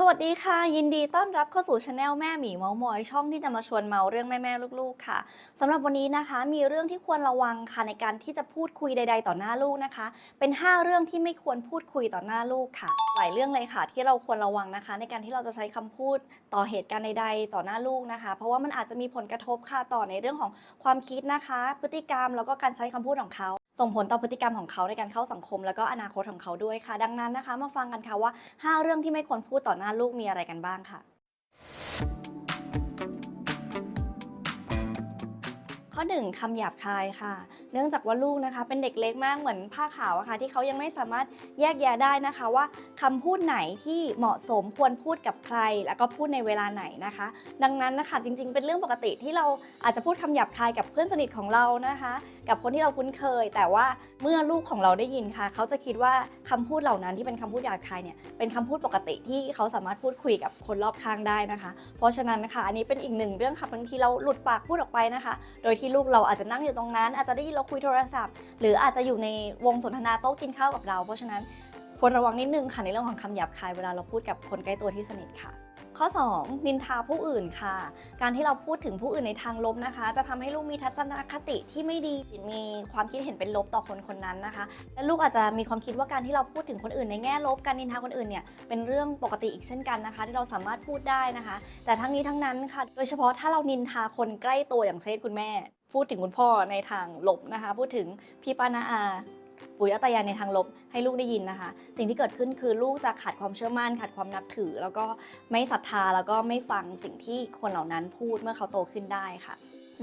สวัสดีค่ะ ยินดีต้อนรับเข้าสู่ช anel แม่หมีเมาส์มอย ช่องที่จะมาชวนเมาเรื่องแม่ๆลูกๆ ค่ะสำหรับวันนี้นะคะ มีเรื่องที่ควรระวังค่ะในการที่จะพูดคุยใด ๆ ต่อหน้าลูกนะคะ เป็น 5 เรื่องที่ไม่ควรพูดคุยต่อหน้าลูกค่ะ หลายเรื่องเลยค่ะ ที่เราควรระวังนะคะ ในการที่เราจะใช้คำพูดต่อเหตุการณ์ใดๆ ต่อหน้าลูกนะคะ เพราะว่ามันอาจจะมีผลกระทบค่ะต่อในเรื่องของความคิดนะคะ พฤติกรรมแล้วก็การใช้คำพูดของเขา ส่งผลต่อพฤติกรรมของเขาในการเข้าสังคม แล้วก็อนาคตของเขาด้วยค่ะ ดังนั้นนะคะ มาฟังกันค่ะว่า 5 เรื่องที่ไม่ควรพูดต่อหน้าลูกมีอะไรกันบ้างค่ะ ข้อ 1คำหยาบคายค่ะ เนื่องจากว่าลูกนะคะ เป็นเด็กเล็กมากเหมือนผ้าขาวอะค่ะที่เขายังไม่สามารถแยกแยะได้นะคะ ว่าคำพูดไหนที่เหมาะสมควรพูดกับใคร แล้วก็พูดในเวลาไหนนะคะ ดังนั้นนะคะจริงๆ เป็นเรื่องปกติที่เราอาจจะพูดคำหยาบคายกับเพื่อนสนิทของเรานะคะ กับคนที่เราคุ้นเคย แต่ว่าเมื่อลูกของเราได้ยินค่ะ เขาจะคิดว่าคำพูดเหล่านั้นที่เป็นคำพูดหยาบคายเนี่ยเป็นคำพูดปกติที่เขาสามารถพูดคุยกับคนรอบข้างได้นะคะ เพราะฉะนั้นนะคะอันนี้เป็นอีกหนึ่งเรื่องค่ะบางทีเราหลุดปากพูดออกไปนะคะ โดยที่ลูกเราอาจจะนั่งอยู่ตรงนั้นอาจจะได้ยินเราคุยโทรศัพท์ หรืออาจจะอยู่ในวงสนทนาโต๊ะกินข้าวกับเรา เพราะฉะนั้นควรระวังนิดนึงค่ะในเรื่องของคำหยาบคายเวลาเราพูดกับคนใกล้ตัวที่สนิทค่ะ ข้อ 2 นินทาผู้อื่นค่ะ การที่เราพูดถึงผู้อื่นในทางลบนะคะ จะทำให้ลูกมีทัศนคติที่ไม่ดีมีความคิดเห็นเป็นลบต่อคนคนนั้นนะคะ และลูกอาจจะมีความคิดว่าการที่เราพูดถึงคนอื่นในแง่ลบการนินทาคนอื่นเนี่ยเป็นเรื่องปกติอีกเช่นกันนะคะ ที่เราสามารถพูดได้นะคะ แต่ทั้งนี้ทั้งนั้นค่ะ โดยเฉพาะถ้าเรานินทาคนใกล้ตัวอย่างเช่นคุณแม่ พูดถึงคุณพ่อในทางลบนะคะ พูดถึงพี่ป้านาอาปุ๋ยอัตยาในทางลบให้ลูกได้ยินนะคะ สิ่งที่เกิดขึ้นคือลูกจะขาดความเชื่อมั่นขาดความนับถือ แล้วก็ไม่ศรัทธาแล้วก็ไม่ฟังสิ่งที่คนเหล่านั้นพูดเมื่อเขาโตขึ้นได้ค่ะ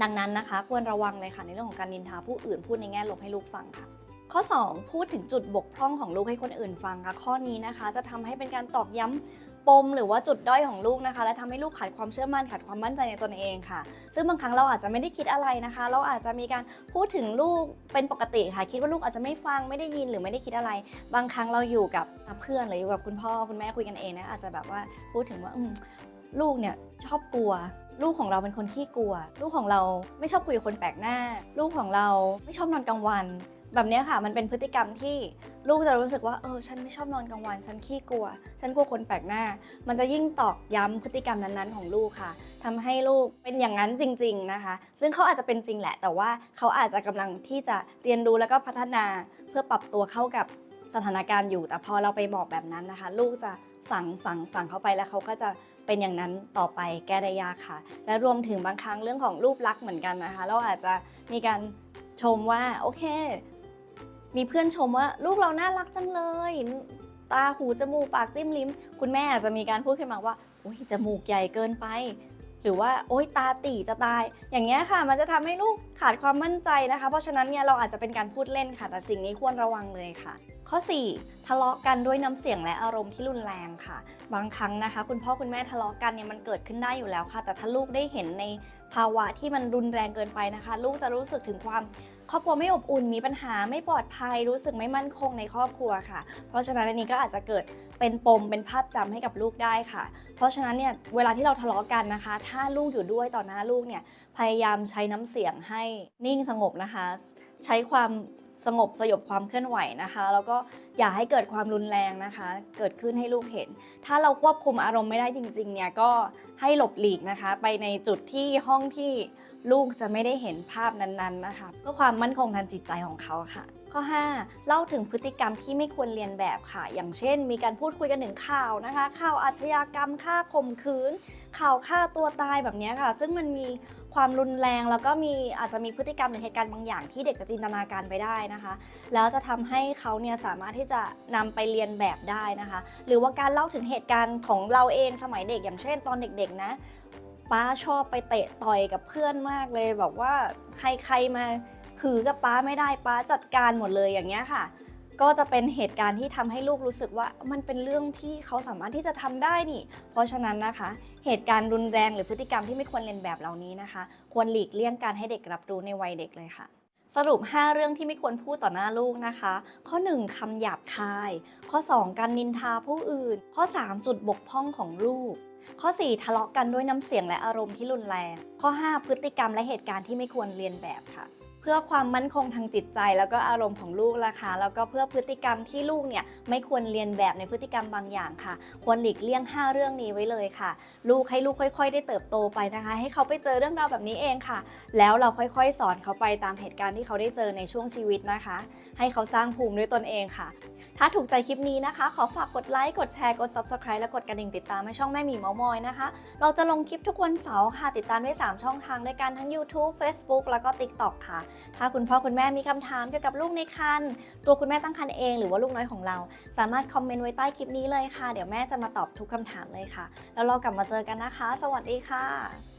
ดังนั้นนะคะ ควรระวังเลยค่ะในเรื่องของการนินทาผู้อื่นพูดในแง่ลบให้ลูกฟังค่ะ ข้อ 2 พูดถึงจุดบกพร่องของลูกให้คนอื่นฟังค่ะ ข้อนี้นะคะ จะทำให้เป็นการตอกย้ำ ปมหรือว่าจุดด้อยของลูกนะคะ และทำให้ลูกขาดความเชื่อมั่นขาดความมั่นใจในตนเองค่ะ ซึ่งบางครั้งเราอาจจะไม่ได้คิดอะไรนะคะ เราอาจจะมีการพูดถึงลูกเป็นปกติค่ะ คิดว่าลูกอาจจะไม่ฟังไม่ได้ยินหรือไม่ได้คิดอะไร บางครั้งเราอยู่กับเพื่อนหรืออยู่กับคุณพ่อคุณแม่คุยกันเองนะอาจจะแบบว่าพูดถึงว่าลูกเนี่ยชอบกลัวลูกของเราเป็นคนขี้กลัว ลูกของเราไม่ชอบคุยกับคนแปลกหน้า ลูกของเราไม่ชอบนอนกลางวัน แบบนี้ค่ะมันเป็นพฤติกรรมที่ลูกจะรู้สึกว่าเออฉันไม่ชอบนอนกลางวันฉันขี้กลัว ฉันกลัวคนแปลกหน้า มันจะยิ่งตอกย้ำพฤติกรรมนั้นๆของลูกค่ะทำให้ลูกเป็นอย่างนั้นจริง ๆนะคะ ซึ่งเขาอาจจะเป็นจริงแหละ แต่ว่าเขาอาจจะกำลังที่จะเรียนรู้แล้วก็พัฒนาเพื่อปรับตัวเข้ากับสถานการณ์อยู่ แต่พอเราไปบอกแบบนั้นนะคะ ลูกจะฝังฝังฝังเข้าไปแล้วเขาก็จะเป็นอย่างนั้นต่อไปแก้ได้ยากค่ะ และรวมถึงบางครั้งเรื่องของรูปลักษณ์เหมือนกันนะคะ เราอาจจะมีการชมว่าโอเค มีเพื่อนชมว่าลูกเราน่ารักจังเลย ตาหูจมูกปากจิ้มลิ้ม คุณแม่อาจจะมีการพูดขึ้นมาว่าโอ้ยจมูกใหญ่เกินไป หรือว่าโอ๊ยตาตีจะตาย อย่างเงี้ยค่ะ มันจะทำให้ลูกขาดความมั่นใจนะคะ เพราะฉะนั้นเนี่ยเราอาจจะเป็นการพูดเล่นค่ะแต่สิ่งนี้ควรระวังเลยค่ะข้อ 4 ทะเลาะกันด้วยน้ำเสียงและอารมณ์ที่รุนแรงค่ะ บางครั้งนะคะ คุณพ่อคุณแม่ทะเลาะกันเนี่ยมันเกิดขึ้นได้อยู่แล้วค่ะ แต่ถ้าลูกได้เห็นในภาวะที่มันรุนแรงเกินไปนะคะ ลูกจะรู้สึกถึงความ ครอบครัวไม่อบอุ่นมีปัญหาไม่ปลอดภัยรู้สึกไม่มั่นคงในครอบครัวค่ะ เพราะฉะนั้นอันนี้ก็อาจจะเกิดเป็นปมเป็นภาพจำให้กับลูกได้ค่ะ เพราะฉะนั้นเนี่ยเวลาที่เราทะเลาะกันนะคะ ถ้าลูกอยู่ด้วยต่อหน้าลูกเนี่ยพยายามใช้น้ำเสียงให้นิ่งสงบนะคะ ใช้ความสงบสยบความเคลื่อนไหวนะคะ แล้วก็อย่าให้เกิดความรุนแรงนะคะ เกิดขึ้นให้ลูกเห็น ถ้าเราควบคุมอารมณ์ไม่ได้จริงๆเนี่ยก็ให้หลบหลีกนะคะ ไปในจุดที่ห้องที่ ลูกจะไม่ได้เห็นภาพนั้นๆนะคะเพื่อความมั่นคงทางจิตใจของเขาค่ะ ข้อ 5 เล่าถึงพฤติกรรมที่ไม่ควรเรียนแบบค่ะ อย่างเช่น มีการพูดคุยกันถึงข่าวนะคะ ข่าวอาชญากรรมฆ่าข่มขืน ข่าวฆ่าตัวตายแบบนี้ค่ะ ซึ่งมันมีความรุนแรงแล้วก็มีอาจจะมีพฤติกรรมหรือเหตุการณ์บางอย่างที่เด็กจะจินตนาการไปได้นะคะ แล้วจะทำให้เขาเนี่ยสามารถที่จะนำไปเรียนแบบได้นะคะ หรือว่าการเล่าถึงเหตุการณ์ของเราเองสมัยเด็กอย่างเช่น ตอนเด็กๆนะ ป้าชอบไปเตะต่อยกับเพื่อนมากเลยแบบว่าใครๆมาหือกับป้าไม่ได้ป้าจัดการหมดเลยอย่างเงี้ยค่ะ ก็จะเป็นเหตุการณ์ที่ทำให้ลูกรู้สึกว่ามันเป็นเรื่องที่เขาสามารถที่จะทำได้นี่ เพราะฉะนั้นนะคะ เหตุการณ์รุนแรงหรือพฤติกรรมที่ไม่ควรเรียนแบบเหล่านี้นะคะ ควรหลีกเลี่ยงการให้เด็กรับรู้ในวัยเด็กเลยค่ะ สรุป 5 เรื่องที่ไม่ควรพูดต่อหน้าลูกนะคะ ข้อ 1คำหยาบคาย ข้อ 2 การนินทาผู้อื่น ข้อ 3 จุดบกพร่องของลูก ข้อ 4 ทะเลาะกันด้วยน้ำเสียงและอารมณ์ที่รุนแรง ข้อ 5 พฤติกรรมและเหตุการณ์ที่ไม่ควรเรียนแบบค่ะ พพื่อความมั่นคงทางจิตใจ แล้วก็อารมณ์ของลูกนะคะแล้วก็เพื่อพฤติกรรมที่ลูกเนี่ยไม่ควรเรียนแบบในพฤติกรรมบางอย่างค่ะ ควรหลีกเลี่ยง 5 เรื่องนี้ไว้เลยค่ะ ลูกให้ลูกค่อย ๆ ได้เติบโตไปนะคะ ให้เขาไปเจอเรื่องราวแบบนี้เองค่ะ แล้วเราค่อยๆ สอนเขาไปตามเหตุการณ์ที่เขาได้เจอในช่วงชีวิตนะคะ ให้เขาสร้างภูมิด้วยตนเองค่ะ ถ้าถูกใจคลิปนี้นะคะ ขอฝากกดไลค์ กดแชร์ กด Subscribe และกดกระดิ่งติดตามให้ช่องแม่หมีเมามอยนะคะ เราจะลงคลิปทุกวันเสาร์ค่ะ ติดตามได้ 3 ช่องทางด้วยกันทั้ง YouTube Facebook แล้วก็ TikTok ค่ะ ถ้าคุณพ่อคุณแม่มีคำถามเกี่ยวกับลูกในครรภ์ตัวคุณแม่ตั้งครรภ์เองหรือว่าลูกน้อยของเรา สามารถคอมเมนต์ไว้ใต้คลิปนี้เลยค่ะ เดี๋ยวแม่จะมาตอบทุกคำถามเลยค่ะ แล้วเรากลับมาเจอกันนะคะ สวัสดีค่ะ